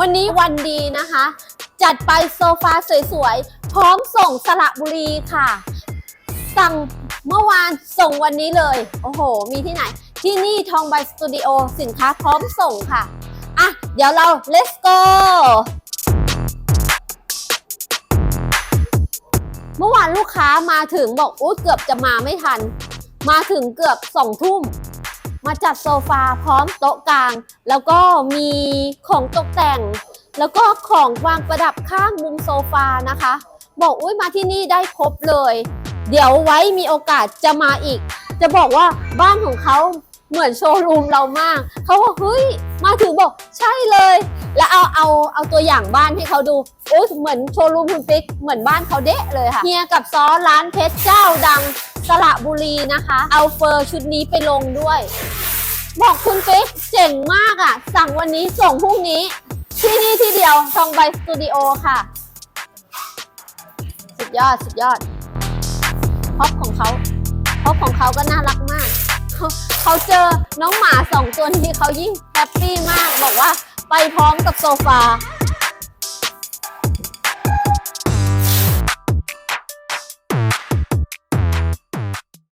วันนี้วันดีนะคะ จัดไปโซฟาสวยๆ พร้อมส่งสระบุรีค่ะ สั่งเมื่อวานส่งวันนี้เลย โอ้โห มีที่ไหน ที่นี่ทองใบสตูดิโอสินค้าพร้อมส่งค่ะ อะ เดี๋ยวเรา let's go เมื่อวานลูกค้ามาถึงบอกอู้เกือบจะมาไม่ทัน มาถึงเกือบสองทุ่ม มาจัดโซฟาพร้อมโต๊ะกลาง แล้วก็มีของตกแต่ง แล้วก็ของวางประดับข้างมุมโซฟานะคะ บอกอุ้ยมาที่นี่ได้ครบเลย เดี๋ยวไว้มีโอกาสจะมาอีก จะบอกว่าบ้านของเขาเหมือนโชว์รูมเรามาก เขาบอกเฮ้ย มาถึงบอกใช่เลย แล้วเอาเอาเอาตัวอย่างบ้านให้เขาดูโอ้ยเหมือนโชว์รูมคุณปิ๊กเหมือนบ้านเขาเดะเลยค่ะเฮียกับซอร้านเพชรเจ้าดัง ระบุรีนะคะ เอาเฟอร์ชุดนี้ไปลงด้วย บอกคุณปิ๊กเจ๋งมากอะ่ะ สั่งวันนี้ส่งพรุ่งนี้ ที่นี่ที่เดียวทองใบสตูดิโอค่ะ สุดยอดสุดยอดพ็อปของเขาพ็อปของเขาก็น่ารักมาก เขาเขาเจอน้องหมาสองตัวนี้เขายิ่งแฮปปี้มากบอกว่าไปพร้อมกับโซฟา